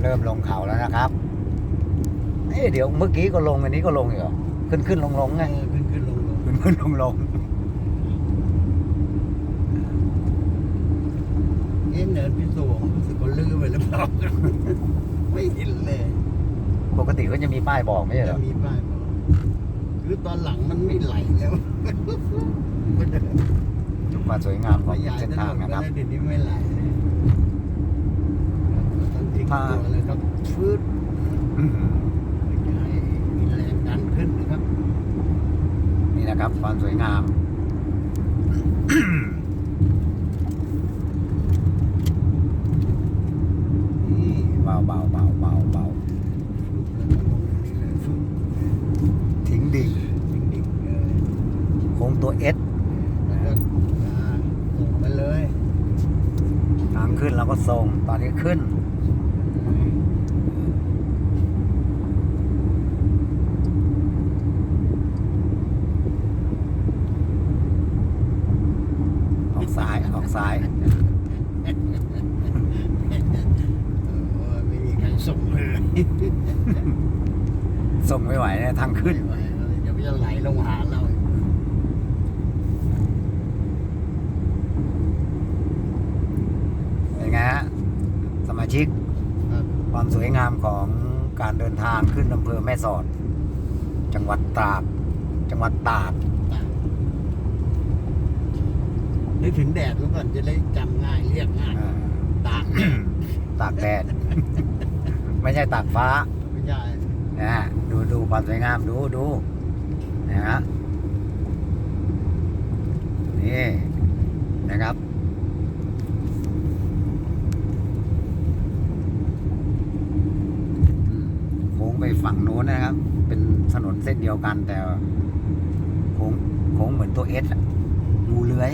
เริ่มลงเขาแล้วนะครับเอ๊ะเดี๋ยวเมื่อกี้ก็ลงอันนี้ก็ลงอีกเหรอขึ้นขึ้นลงลงไงเออขึ้นขึ้นลงลงขึ้นขึ้นลงลงเอ๊ะเนินพิศวงรู้สึกว่าลื้อไปหรือเปล่าไม่เห็นเลย ปกติก็จะมีป้ายบอกไม่ใช่เหรจะอมีป้ายบอกคือตอนหลังมันไม่ไหลแล้วมันเดินจุดความสวยงามขของยายเส้นถนทางนนะก็ครับได้เดี๋ยวนี้ไม่ไหล ต้องทิ้งตัวเลยครับฟืดอืมให้มีแรงดันขึ้นนะครับ นี่นะครับความสวยงามนี่เบาเบาเบาเบาเบาทิ้งนี่เลยฟุบทิ้งดิ่งโค้งตัวเอสแล้งไปเลย ทางขึ้นเราก็ส่งตอนนี้ขึ้น ออกซ้าย ออกซ้าย เออไม่มีใครส่งเลย ส่งไม่ไหวเนี่ย ทางขึ้นไม่ไหวแล้วเดี๋ยวมันจะไหลลงหาเราอีกเป็นไงฮะ สมาชิกครับความสวยงามของการเดินทางขึ้นอำเภอแม่สอด จังหวัดตราด จังหวัดตราดนึกถึงแดดแล้วก่อนจะได้จำง่ายเรียกง่ายอ่าตากแดดตากแดด ไม่ใช่ตากฟ้า ไม่ใช่ นะฮะดูดูความสวยงามดูดูนะฮะนี่นะครับโค้งไปฝั่งโน้นนะครับ เป็นถนนเส้นเดียวกันแต่โค้งโค้งเหมือนตัวเอสรูเลื้อย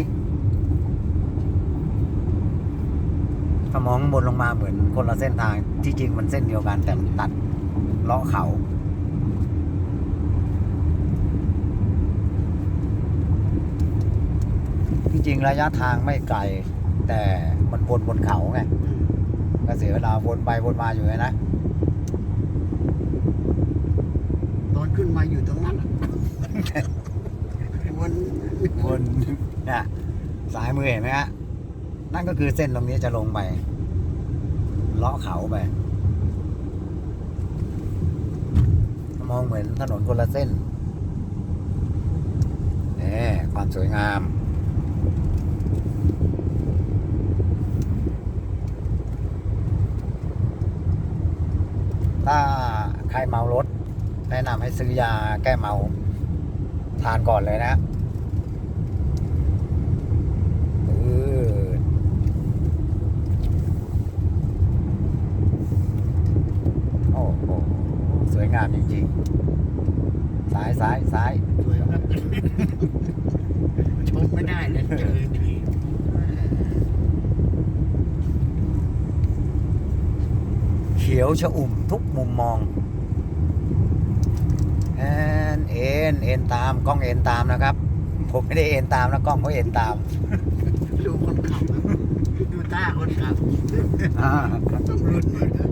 ถ้ามองข้างบนลงมาเหมือนคนละเส้นทางที่จริงมันเส้นเดียวกันแต่มันตัด เลาะเขาที่จริงระยะทางไม่ไกล แต่มันวนบนเขาไงก็เสียเวลาวนไปวนมาอยู่ไงนะ ตอนขึ้นมาอยู่ตรงนั้นอะมันวนเนี่ยสายมือเห็นไหมฮะ นั่นก็คือเส้นตรงนี้จะลงไป เลาะเขาไป ม องเหมือนถนนคนละเส้นนี่ความสวยงาม ถ้าใครเมารถ แนะนำให้ซื้อยาแก้เมา ทานก่อนเลยนะปืดโอ้โห สวยงามจริงๆ ซ้ายซ้ายซ้ายสวยครับ ชมไม่ได้เลยเจอดีเขียวชะอุ่มทุกมุมมองแอนเอ็นเอ็นตามกล้องเอ็นตามนะครับ ผมไม่ได้เอ็นตามนะกล้องเขาเอ็นตามดูคนขับดูตาคนขับอ่า ต้องรุนเหมือนกัน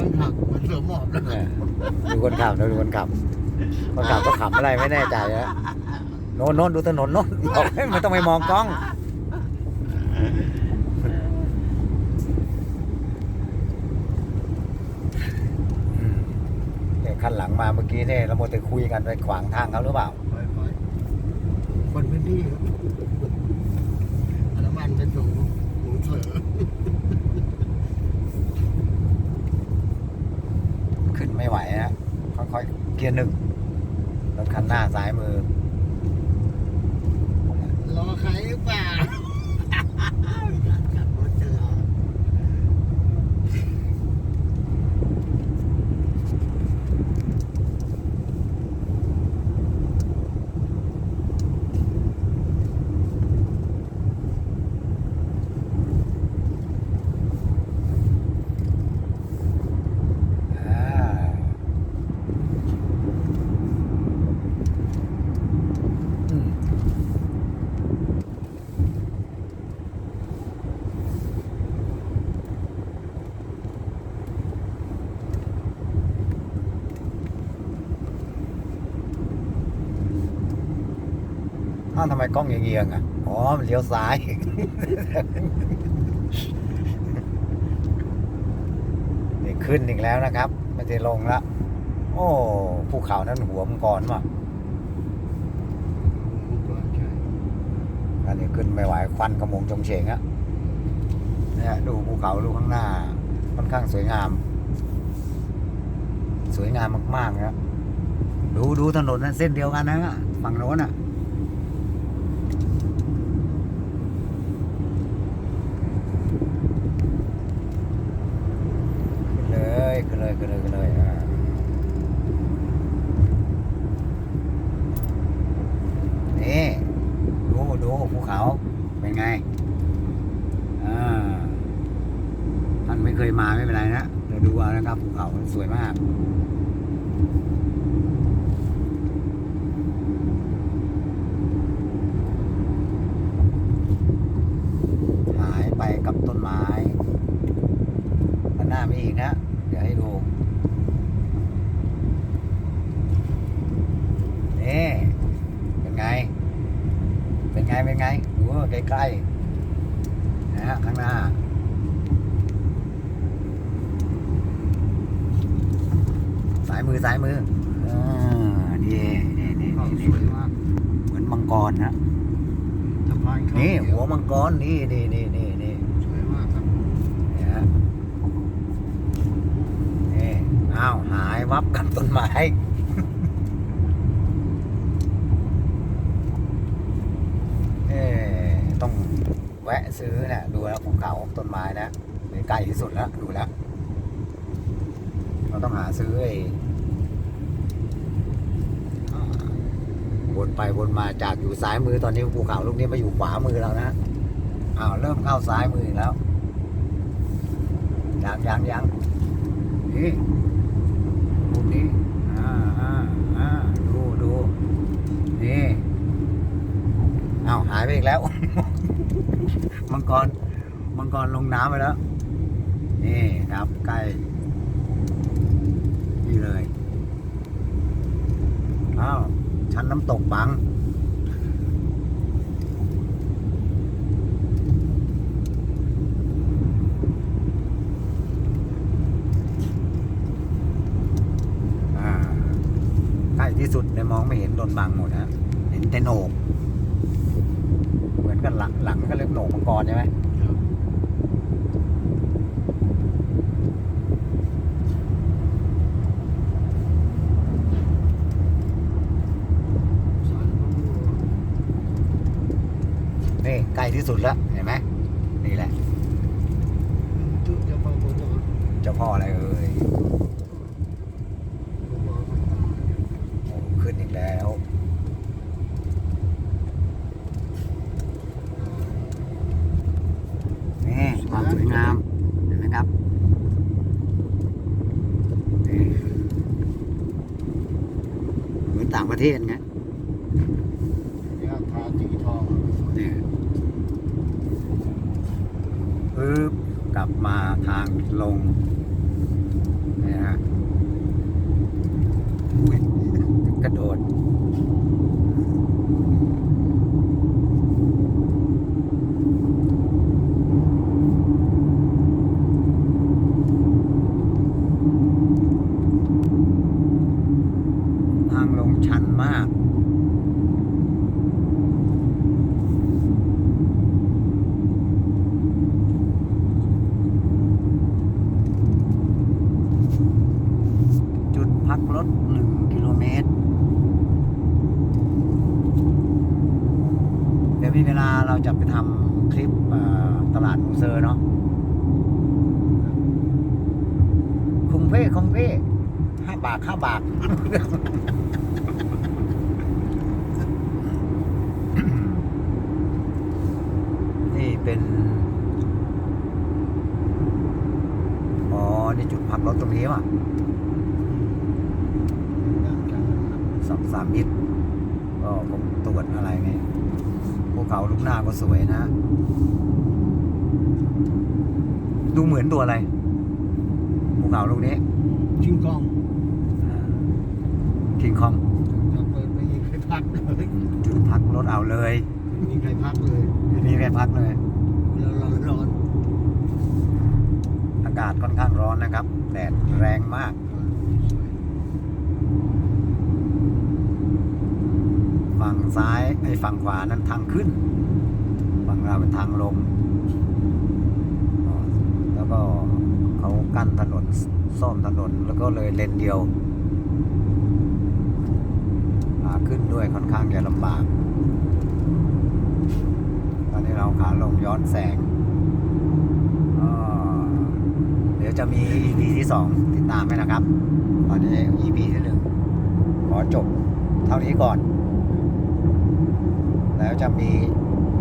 ตาคนขับเหมันสวมหมอบแล้วเนี่ยดูคนขับนะดูคนขับ คนขับก็ขำอะไรไม่แน่ใจนะโน่นโน่นดูถนนโน่นบอกให้ไม่ต้องไปมองกล้อง เดี๋ยวคันหลังมาเมื่อกี้เนี่ยเราโมวแต่คุยกันไปขวางทางเขาหรือเปล่า คนพื้นที่ครับน้ำมันเป็นถุงหมูเสือ ขึ้นไม่ไหวนะค่อยๆเกียร์หนึ่งรถคันหน้าซ้ายมือรอใครหรือเปล่า อ้าวทำไมกล้องเอียงๆอะ อ๋อ มันเลี้ยวซ้าย นี่ขึ้นอีกแล้วนะครับไม่ได้ลงละ โอ้ภูเขานั้นหัวมังกรว่ะเมื่อก่อนใช่อันนี้ขึ้นไม่ไหวควันกระมงจงเฉงอะเนี่ยดูภูเขาลูกข้างหน้า ค่อนข้างสวยงาม สวยงามมากๆนะครับดูดูถนนนั้นเส้นเดียวกันนะฝั่งโน้นอะ ขึ้น เลยขึ้นเลยขึ้นเลยขึ้นเลยอ่านี่ดูดูภูเขาเป็นไงอ่าท่านไม่เคยมาไม่เป็นไรนะเดี๋ยวดูเอานะครับภูเขาสวยมากหายไปกับต้นไม้ข้างหน้ามีอีกนะ เดี๋ยวให้ดู นี่ เป็นไง เป็นไง เป็นไง ดู ใกล้ๆนะฮะข้างหน้าสายมือสายมืออ่านี่นี่นี่เขานี่สวยมากเหมือนมังกรนะสะพานเขานี่เขียหัวมังกรนี่นี่นี่นี่นี่สวยมากครับเนี่ยฮะนี่อ้าวหายวับกับต้นไม้ เอ๊ะ ต้องแวะซื้อนะดูแล้วภูเขาต้นไม้นะนี่ใกล้ที่สุดแล้วดูแล้วเราต้องหาซื้อไอ้วนไปวนมาจากอยู่ซ้ายมือตอนนี้ภูเขาลูกนี้มาอยู่ขวามือเรานะอ้าวเริ่มเข้าซ้ายมือแล้วยังยังยังนี่รูปนี้อ่าอ่าอ่าดูดูนี่ เอาหายไปอีกแล้ว มังกร มังกรลงน้ำไปแล้ว นี่ครับใกล้ นี่เลยอ้าวชั้นน้ำตกบังอ่าใกล้ที่สุดเนี่ยมองไม่เห็นโดนบังหมดนะเห็นแต่โหนกเหมือน กันหลังหลังก็เรียกโหนกมังกรใช่ไหมสารพระบัวนี่ใกล้ที่สุดแล้วเห็นไหมนี่แหละจุดจะพระบัวเจ้าพ่ออะไรเอ่ย บัวพันตา โอ้ขึ้นอีกแล้วนี่ ความสวยงามเห็นไหมครับเหมือนต่างประเทศไงทาสีทองเนี่ยปึ๊บกลับมาทางลงเนี่ยฮะอุ้ยกระโดด ทางลงชันมาก จุดพักรถหนึ่งกิโลเมตร เดี๋ยวมีเวลาเรา จะไปทำคลิปตลาดมูเซอร์เนาะคุงเพ่คุงเพ่ห้าบาทห้าบาทนี่เป็น อ๋อ นี่จุดพักรถตรงนี้ว่ะด้านกลางนะครับสองสามมิตรก็ผมตรวจอะไรไง ภูเขาลูกหน้าก็สวยนะ ดูเหมือนตัวอะไรภูเขาลูกนี้ชิงกองคิงคองจะเปิดไปอีกพักเลยจุดพักรถเอาเลยไม่มีใครพักเลยไม่มีใครพักเลยแล้วร้อนร้อนอากาศค่อนข้างร้อนนะครับ แดดแรงมาก ฝั่งซ้ายไอ้ฝั่งขวานั้นทางขึ้น ฝั่งเราเป็นทางลง แล้วก็เขากั้นถนนซ่อมถนนแล้วก็เลยเลนเดียวขาขึ้นด้วยค่อนข้างจะลำบาก ตอนนี้เราขาลงย้อนแสงเดี๋ยวจะมี EP ที่สองติดตามไหมนะครับ ตอนนี้ EP ที่หนึ่งขอจบเท่านี้ก่อน แล้วจะมี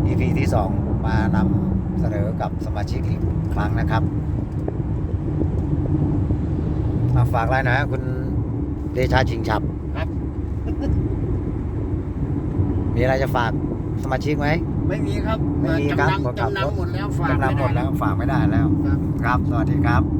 EP ที่สองมานำเสนอกับสมาชิกอีกครั้งนะครับมาฝากไลน์หน่อยฮะคุณเดชาชิงฉับครับ มีอะไรจะฝากสมาชิกไหม ไม่มีครับไม่มีครับจำผมขับนำรถจำนำหมดแล้วฝากจำนำหมดแล้วฝากไม่ได้แล้ว ครับครับสวัสดีครับ